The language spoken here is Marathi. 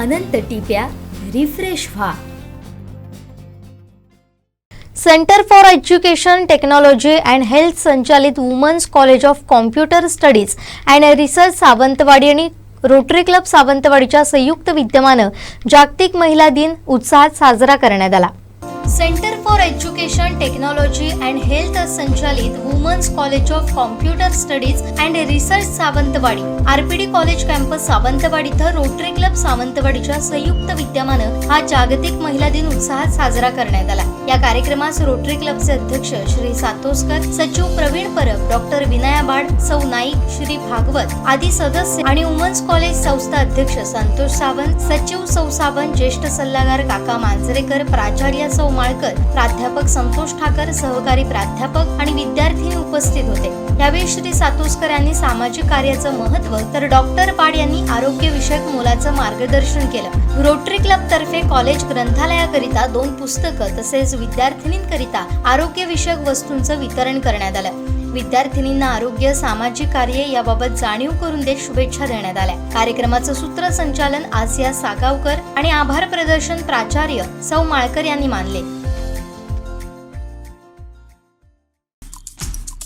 अनंत टिप्या रिफ्रेश व्हा. Centre for education technology and health संचालित women's college of computer studies and research Sawantwadi आणि रोटरी क्लब सावंतवाडीच्या संयुक्त विद्यमानं जागतिक महिला दिन उत्साहात साजरा करण्यात आला. Centre for education technology and health संचालित women's college of computer studies and research Sawantwadi RPD college campus Sawantwadi इथं रोटरी क्लब सावंतवाडीच्या संयुक्त विद्यमानं हा जागतिक महिला दिन उत्साहात साजरा करण्यात आला. या कार्यक्रमास रोटरी क्लबचे अध्यक्ष श्री सातोसकर सचिव प्रवीण परब डॉक्टर विनया बाड सौ नाईक श्री भागवत आदी सदस्य आणि वुमन्स कॉलेज संस्था अध्यक्ष संतोष सावंत सचिव सौ सावंत ज्येष्ठ सल्लागार काका मांजरेकर प्राचार्य सौ माळकर प्राध्यापक संतोष ठाकर सहकारी प्राध्यापक आणि विद्यार्थी उपस्थित होते. यावेळी श्री सातोसकर यांनी सामाजिक कार्याचं महत्त्व तर डॉक्टर पाड यांनी आरोग्य विषयक मोलाचं मार्गदर्शन केलं. रोटरी क्लब तर्फे कॉलेज ग्रंथालयाकरिता दोन पुस्तकं तसेच विद्यार्थिनींकरिता आरोग्य विषयक वस्तूंचं वितरण करण्यात आलं. विद्यार्थिनींना आरोग्य सामाजिक कार्य याबाबत जाणीव करून देत शुभेच्छा देण्यात आल्या. कार्यक्रमाचं सूत्रसंचालन आसिया सागावकर आणि आभार प्रदर्शन प्राचार्य सौ माळकर यांनी मानले.